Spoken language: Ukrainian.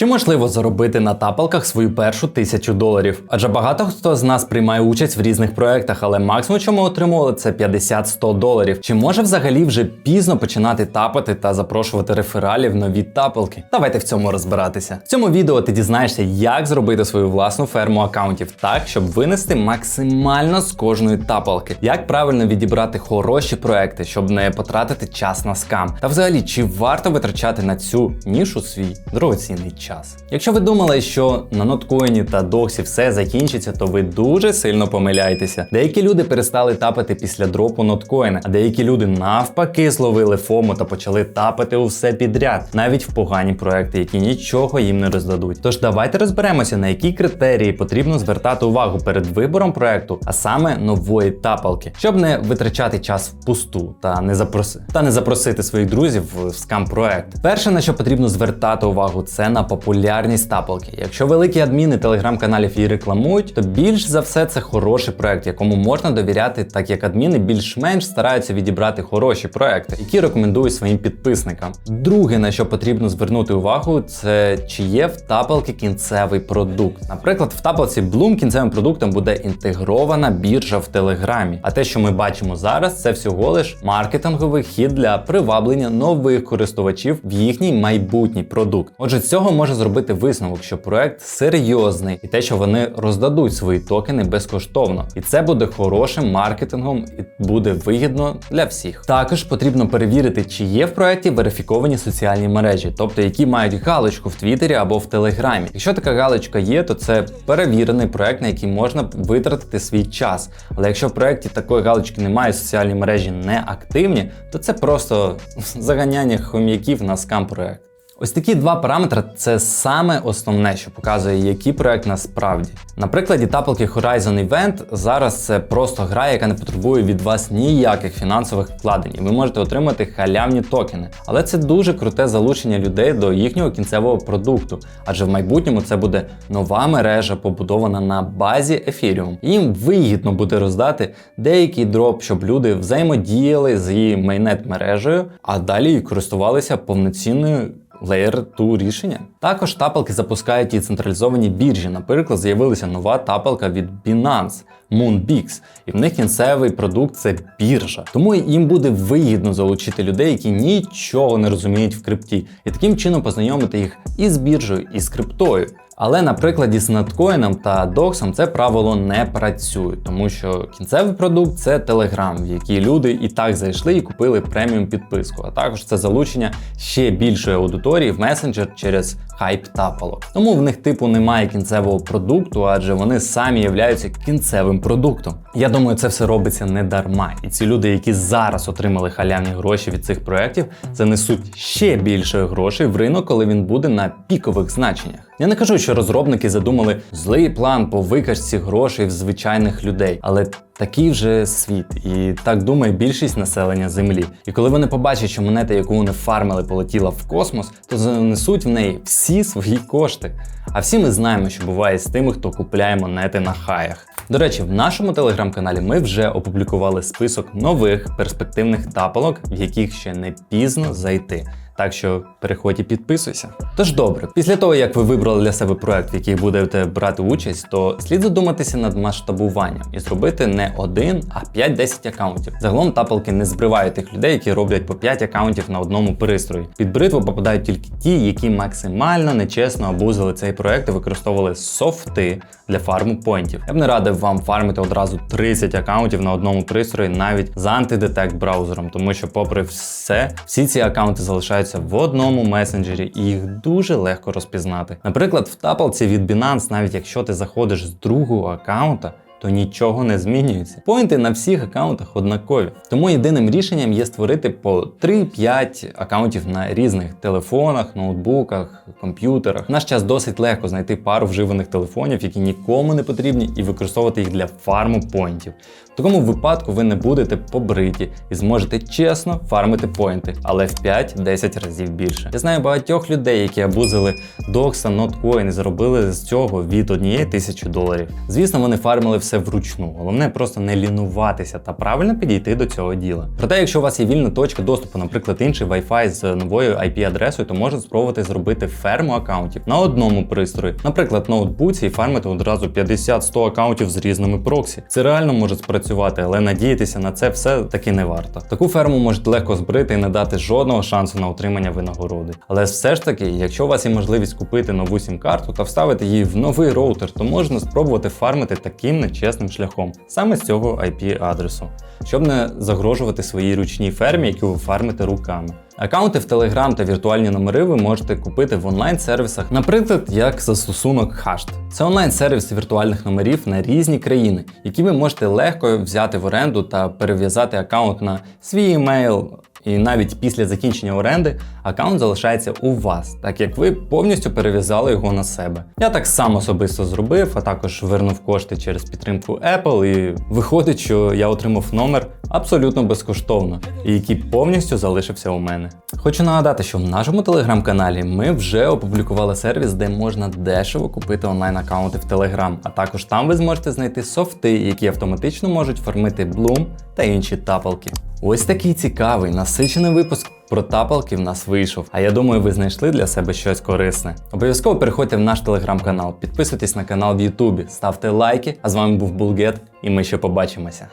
Чи можливо заробити на тапалках свою першу тисячу доларів? Адже багато хто з нас приймає участь в різних проектах, але максимум, що ми отримували, це 50-100 доларів. Чи може взагалі вже пізно починати тапати та запрошувати рефералів нові тапалки? Давайте в цьому розбиратися. В цьому відео ти дізнаєшся, як зробити свою власну ферму акаунтів так, щоб винести максимально з кожної тапалки, як правильно відібрати хороші проекти, щоб не потратити час на скам. Та взагалі, чи варто витрачати на цю нішу свій дорогоцінний час? Якщо ви думали, що на ноткоїні та доксі все закінчиться, то ви дуже сильно помиляєтеся. Деякі люди перестали тапати після дропу ноткоїна, а деякі люди навпаки зловили фому та почали тапати у все підряд, навіть в погані проекти, які нічого їм не роздадуть. Тож давайте розберемося, на які критерії потрібно звертати увагу перед вибором проекту, а саме нової тапалки, щоб не витрачати час впусту та не запроси та не запросити своїх друзів в скам проект. Перше на що потрібно звертати увагу, це на популярність тапалки. Якщо великі адміни телеграм-каналів її рекламують, то більш за все це хороший проект, якому можна довіряти, так як адміни більш-менш стараються відібрати хороші проекти, які рекомендують своїм підписникам. Друге, на що потрібно звернути увагу, це чи є в тапалки кінцевий продукт. Наприклад, в тапалці Bloom кінцевим продуктом буде інтегрована біржа в Телеграмі. А те, що ми бачимо зараз, це всього лиш маркетинговий хід для приваблення нових користувачів в їхній майбутній продукт. Отже, з цього може зробити висновок, що проект серйозний і те, що вони роздадуть свої токени безкоштовно, і це буде хорошим маркетингом і буде вигідно для всіх. Також потрібно перевірити, чи є в проекті верифіковані соціальні мережі, тобто які мають галочку в Твіттері або в Телеграмі. Якщо така галочка є, то це перевірений проект, на який можна витратити свій час. Але якщо в проекті такої галочки немає, соціальні мережі не активні, то це просто заганяння хом'яків на скам проект. Ось такі два параметри це саме основне, що показує, який проект насправді. На прикладі тапалки Horizon Event зараз це просто гра, яка не потребує від вас ніяких фінансових вкладень, і ви можете отримати халявні токени. Але це дуже круте залучення людей до їхнього кінцевого продукту, адже в майбутньому це буде нова мережа, побудована на базі Ethereum. Їм вигідно буде роздати деякий дроп, щоб люди взаємодіяли з її майнет мережею, а далі користувалися повноцінною. Layer 2 рішення. Також тапалки запускають і централізовані біржі. Наприклад, з'явилася нова тапалка від Binance Moonbix, і в них кінцевий продукт це біржа. Тому їм буде вигідно залучити людей, які нічого не розуміють в крипті, і таким чином познайомити їх і з біржею, і з криптою. Але на прикладі з надкоїном та доксом це правило не працює, тому що кінцевий продукт це Telegram, в який люди і так зайшли і купили преміум підписку. А також це залучення ще більшої аудиторії в месенджер через хайп тапалок. Тому в них типу немає кінцевого продукту, адже вони самі являються кінцевим продуктом. Я думаю, це все робиться не дарма. І ці люди, які зараз отримали халявні гроші від цих проєктів, занесуть ще більше грошей в ринок, коли він буде на пікових значеннях. Я не кажу, що розробники задумали злий план по викачці грошей в звичайних людей, але такий вже світ, і так думає більшість населення Землі. І коли вони побачать, що монета, яку вони фармили, полетіла в космос, то занесуть в неї всі свої кошти. А всі ми знаємо, що буває з тими, хто купляє монети на хаях. До речі, в нашому телеграм-каналі ми вже опублікували список нових перспективних тапалок, в яких ще не пізно зайти. Так що переходь і підписуйся. Тож добре, після того як ви вибрали для себе проект, в який будете брати участь, то слід задуматися над масштабуванням і зробити не один, а 5-10 акаунтів. Загалом тапалки не збривають тих людей, які роблять по 5 акаунтів на одному пристрої. Під бритву попадають тільки ті, які максимально нечесно абузили цей проект і використовували софти для фарму поінтів. Я б не радив вам фармити одразу 30 акаунтів на одному пристрої, навіть з антидетект браузером, тому що, попри все, всі ці акаунти залишаються в одному месенджері, і їх дуже легко розпізнати. Наприклад, в тапалці від Binance, навіть якщо ти заходиш з другого акаунта, то нічого не змінюється. Поінти на всіх акаунтах однакові. Тому єдиним рішенням є створити по 3-5 акаунтів на різних телефонах, ноутбуках, комп'ютерах. В наш час досить легко знайти пару вживаних телефонів, які нікому не потрібні, і використовувати їх для фарму поінтів. В такому випадку ви не будете побриті і зможете чесно фармити поінти, але в 5-10 разів більше. Я знаю багатьох людей, які абузили Doxa, Notcoin і заробили з цього від однієї тисячі доларів. Звісно, вони фармили все все вручну. Головне просто не лінуватися та правильно підійти до цього діла. Проте, якщо у вас є вільна точка доступу, наприклад, інший Wi-Fi з новою IP-адресою, то можна спробувати зробити ферму аккаунтів на одному пристрої, наприклад, ноутбуці і фармити одразу 50-100 аккаунтів з різними проксі. Це реально може спрацювати, але надіятися на це все таки не варто. Таку ферму можуть легко збрити і не дати жодного шансу на отримання винагороди. Але все ж таки, якщо у вас є можливість купити нову сім-карту та вставити її в новий роутер, то можна спробувати фармити таким нечесним шляхом, саме з цього IP-адресу, щоб не загрожувати своїй ручній фермі, яку ви фармите руками. Аккаунти в Telegram та віртуальні номери ви можете купити в онлайн-сервісах, наприклад, як застосунок Hashed. Це онлайн-сервіс віртуальних номерів на різні країни, які ви можете легко взяти в оренду та перев'язати аккаунт на свій емейл. І навіть після закінчення оренди аккаунт залишається у вас, так як ви повністю перев'язали його на себе. Я так сам особисто зробив, а також вернув кошти через підтримку Apple, і виходить, що я отримав номер абсолютно безкоштовно, і який повністю залишився у мене. Хочу нагадати, що в нашому телеграм-каналі ми вже опублікували сервіс, де можна дешево купити онлайн-аккаунти в Telegram, а також там ви зможете знайти софти, які автоматично можуть формити Bloom та інші тапалки. Ось такий цікавий, насичений випуск про тапалки в нас вийшов. А я думаю, ви знайшли для себе щось корисне. Обов'язково переходьте в наш телеграм-канал, підписуйтесь на канал в Ютубі, ставте лайки. А з вами був Булгет, і ми ще побачимося.